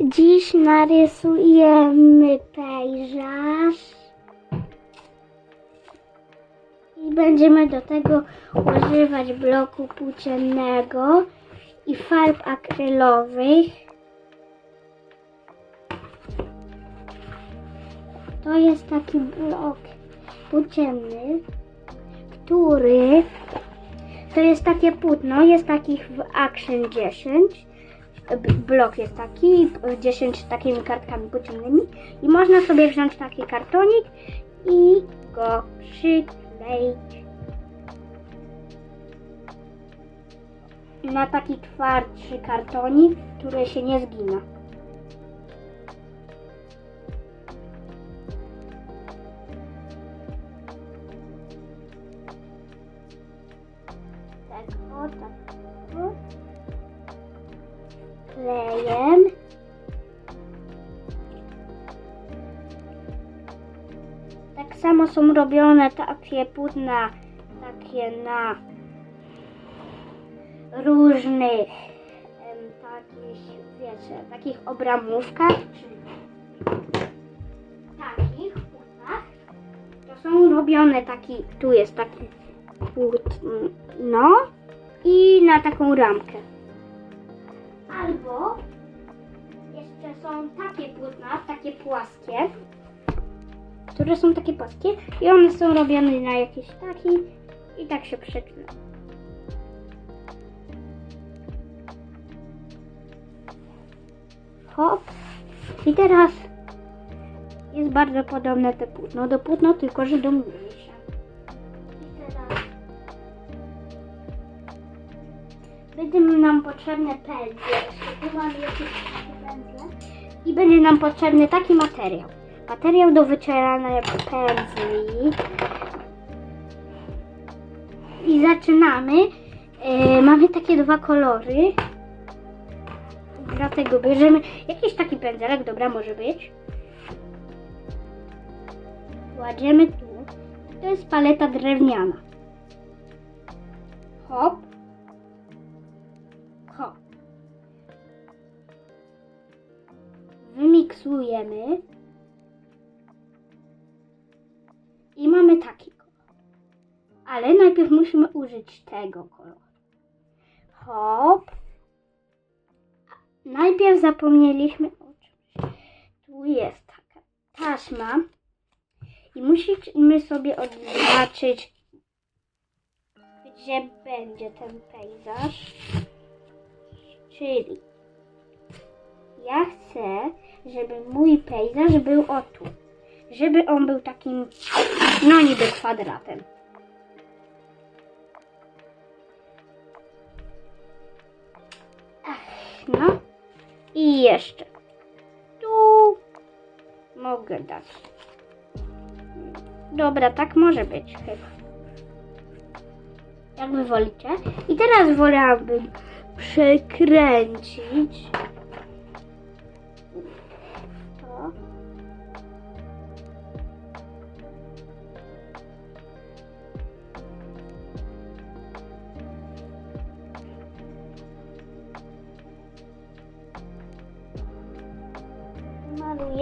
Dziś narysujemy pejzaż i będziemy do tego używać bloku płóciennego i farb akrylowych. To jest taki blok płócienny, który to jest takie płótno, jest takich w Action 10 b- blok jest taki, 10 takimi kartkami płóciennymi i można sobie wziąć taki kartonik i go przykleić na taki twardszy kartonik, który się nie zgina. Samo są robione takie płótna, takie na różnych em, takich, wiecie, takich obramówkach, czy takich płótnach. To są robione taki, tu jest taki płótno i na taką ramkę. Albo jeszcze są takie płótna, takie płaskie, które są takie płaskie i one są robione na jakieś taki i tak się przykleja. Hop. I teraz jest bardzo podobne te płótno do płótno, tylko że do mniejsze. Będzie nam potrzebne pędzle. Tu mamy jakieś takie pędzle. I będzie nam potrzebny taki materiał. Materiał do wycierania pędzli. I zaczynamy. E, mamy takie dwa kolory. Dlatego bierzemy jakiś taki pędzelek, dobra, może być. Kładziemy tu. To jest paleta drewniana. Hop. Hop. Wymiksujemy. I mamy taki kolor. Ale najpierw musimy użyć tego koloru. Hop. Najpierw zapomnieliśmy o czymś. Tu jest taka taśma. I musimy sobie odznaczyć, gdzie będzie ten pejzaż. Czyli ja chcę, żeby mój pejzaż był o tu. Żeby on był takim, no niby kwadratem. No i jeszcze tu mogę dać. Dobra, tak może być chyba. Jak wy wolicie. I teraz wolałabym przekręcić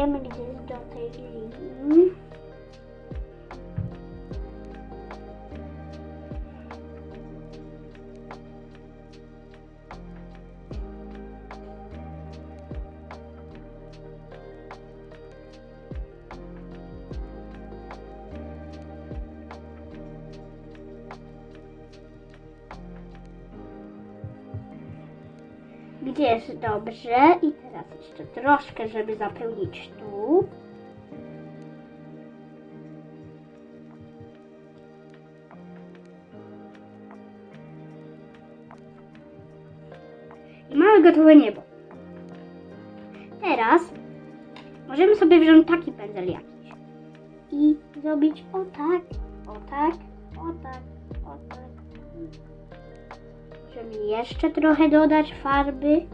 Malujemy gdzieś do tej linii. Gdzie jest dobrze. Jeszcze troszkę, żeby zapełnić tu. I mamy gotowe niebo. Teraz możemy sobie wziąć taki pędzel jakiś i zrobić o tak, o tak, o tak, o tak. Możemy jeszcze trochę dodać farby.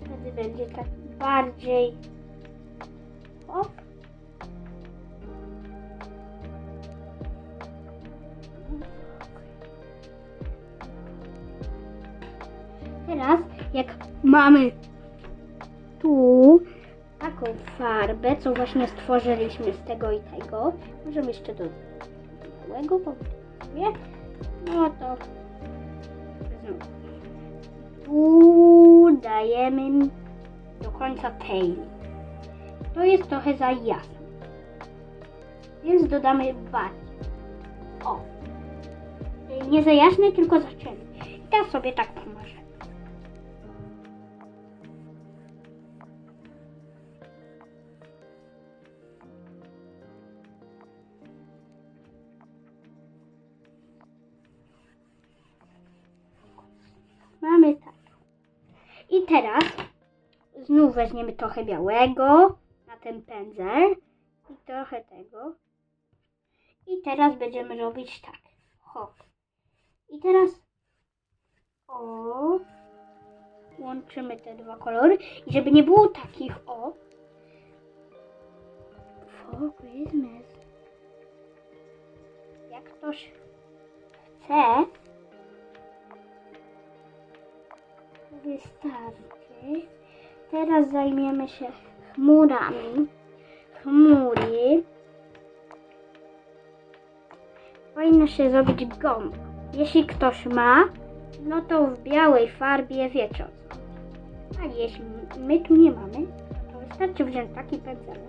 Wtedy będzie tak bardziej. Hop. Teraz jak mamy tu taką farbę, co właśnie stworzyliśmy z tego i tego, możemy jeszcze do białego poprawić. No to znowu. Tu dajemy do końca tej. To jest trochę za jasne, więc dodamy bardziej. O, nie za jasny, tylko za ciemny. I teraz sobie tak pomoże. Mamy tak. I teraz znów weźmiemy trochę białego na ten pędzel i trochę tego. I teraz będziemy robić tak. Hop. I teraz o łączymy te dwa kolory i żeby nie było takich o for Christmas. Jak ktoś chce, wystarczy. Teraz zajmiemy się chmurami. Chmury powinno się zrobić gąb. Jeśli ktoś ma, no to w białej farbie wiecie o co. A jeśli my tu nie mamy, to wystarczy wziąć taki pędzelek.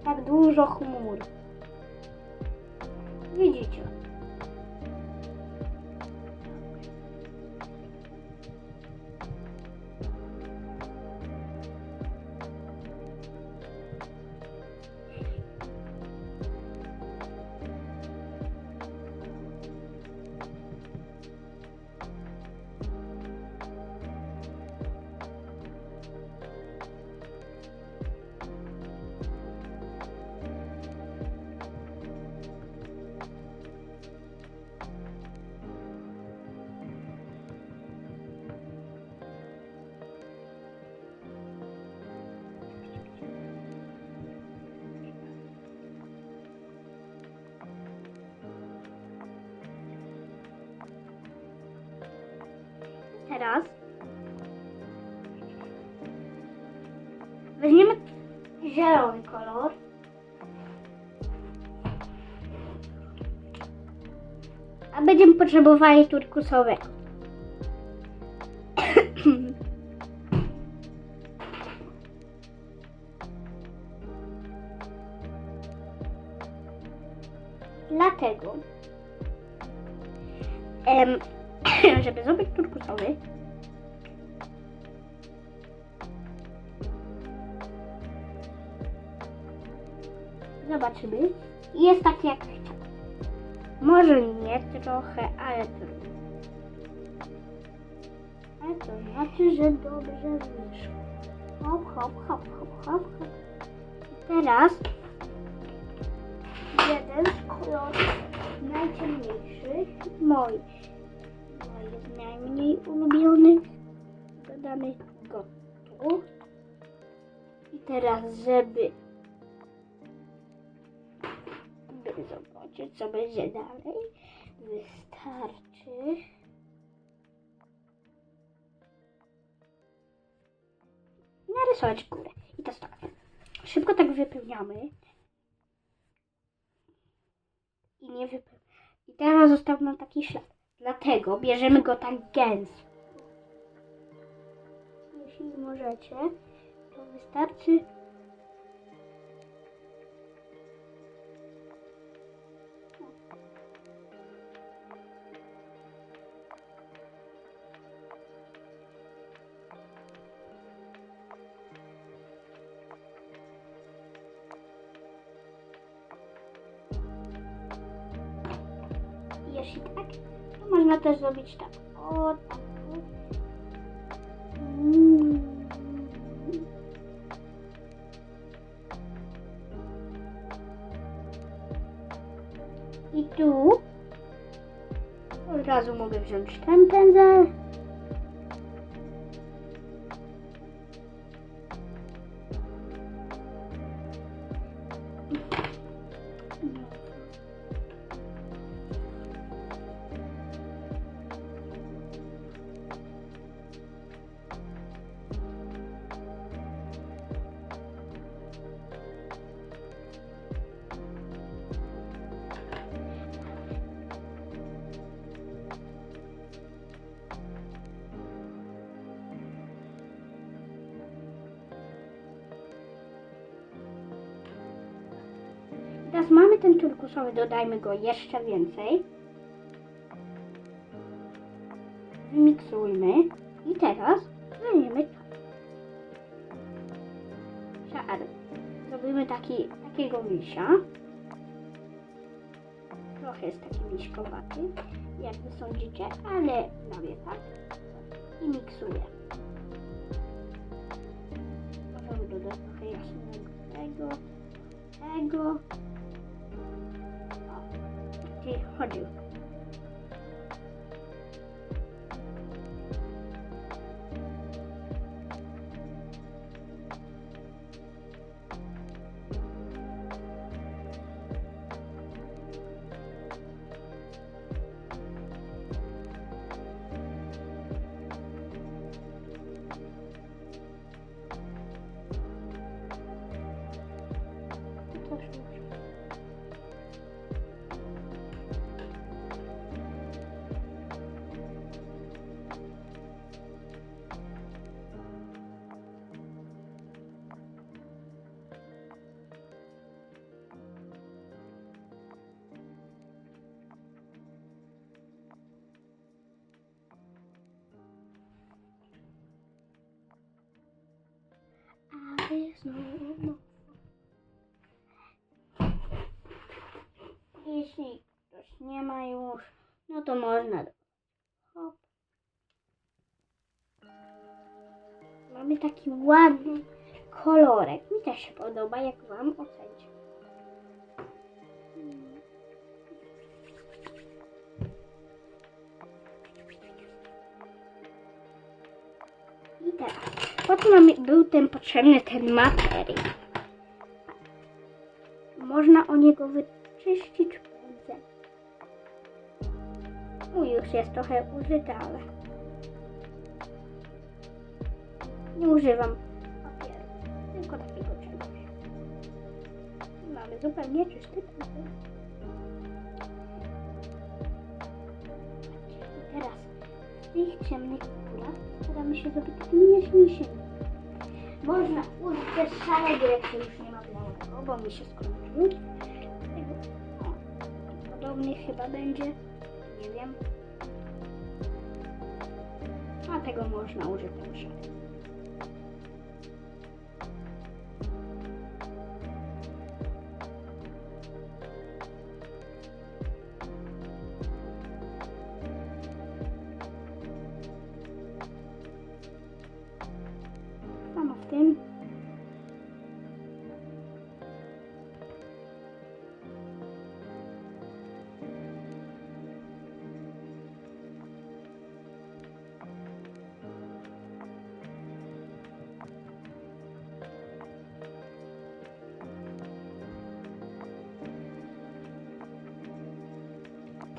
I tak dużo chmur. Widzicie? Weźmiemy zielony kolor. A będziemy potrzebowali turkusowego. Może nie trochę, ale trochę. Ale to znaczy, że dobrze wyszło. Hop, hop, hop, hop, hop, hop. I teraz jeden z kolorów najciemniejszych, moich, moich najmniej ulubionych, dodamy go tu. I teraz, żeby zobaczyć, co będzie dalej, wystarczy narysować górę. I teraz tak, szybko tak wypełniamy i nie wypełniamy. I teraz został nam taki ślad. Dlatego bierzemy go tak gęsto. Jeśli możecie, to wystarczy też zrobić tak. O, tak. I tu od razu mogę wziąć ten pędzel. Dodajmy go jeszcze więcej. Miksujmy. I teraz weźmiemy czar. Zrobimy taki, takiego misia. Trochę jest taki miśkowaty, jak wy sądzicie, ale prawie tak. I miksuję. Jeśli ktoś nie ma już, no to można. Hop. Mamy taki ładny kolorek. Mi też się podoba, jak Wam ocencie. Hmm. I teraz, po co nam był ten potrzebny ten materiał? Można o niego wyczyścić pędzem. Mój już jest trochę użyty, ale nie używam papieru, tylko takiego czegoś. Mamy zupełnie czysty pędzel. W tych ciemnych kolorach staramy się zrobić takimi jaśniejszymi. Można użyć też szarego, jak się już nie ma białego, bo mi się skończył. Podobny chyba będzie, nie wiem. A tego można użyć tego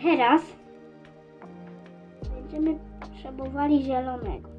Teraz będziemy potrzebowali zielonego.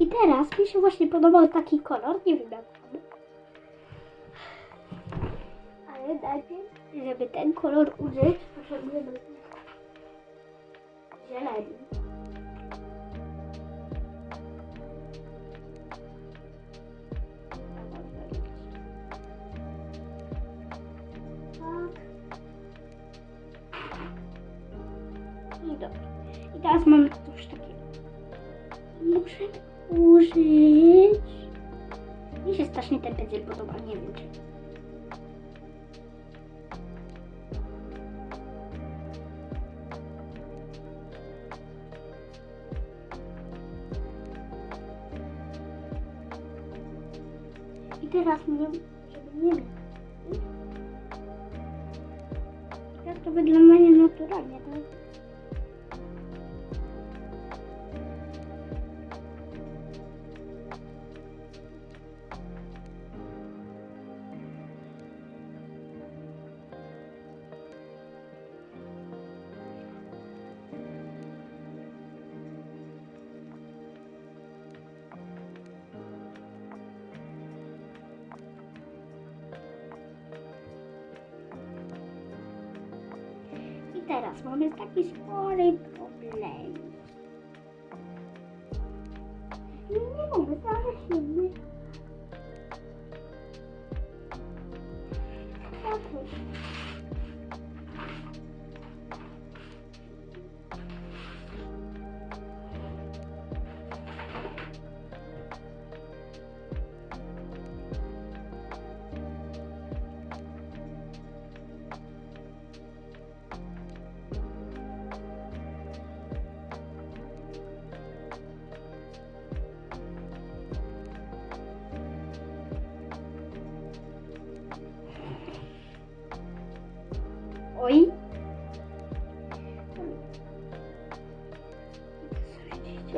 I teraz mi się właśnie podobał taki kolor, nie wiem jak. Ale najpierw, żeby ten kolor użyć, potrzebujemy zieleni. Strasznie ten pędzel podoba, nie wiem czy. I teraz mnie, żeby nie. Teraz to wygląda nienaturalnie, tak? Teraz mamy taki spory problem. Nie, nie mogę znaleźć inny.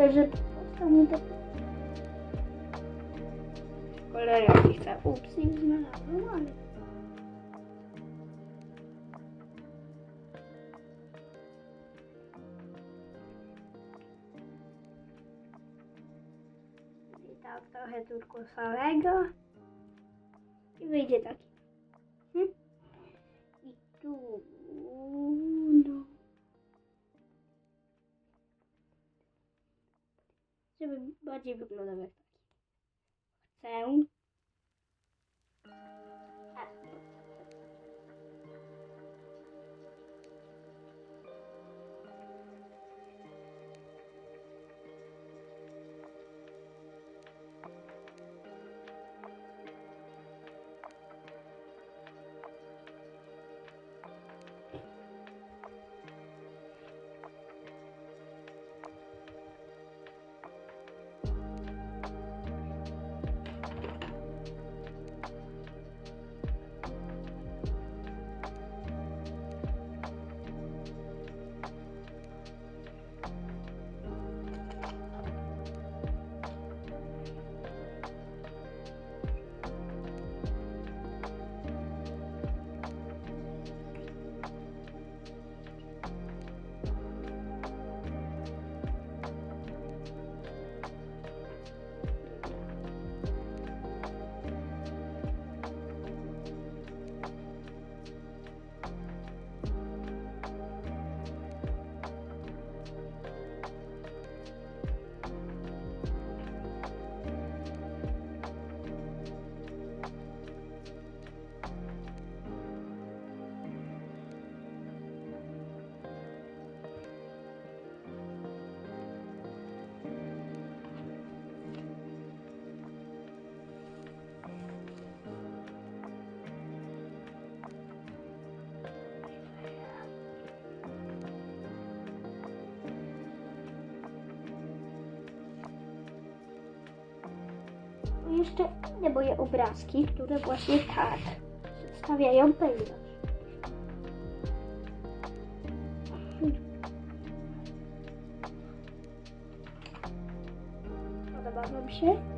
Szczerze, postał mi to... Cholera, nie chcę. Ups, nie znalazłem, ale... Tak trochę turkusowego. I wyjdzie taki. Bardziej wyglądał jak taki. Chcę. Jeszcze inne moje obrazki, które właśnie tak przedstawiają pejzaż. Podoba wam się?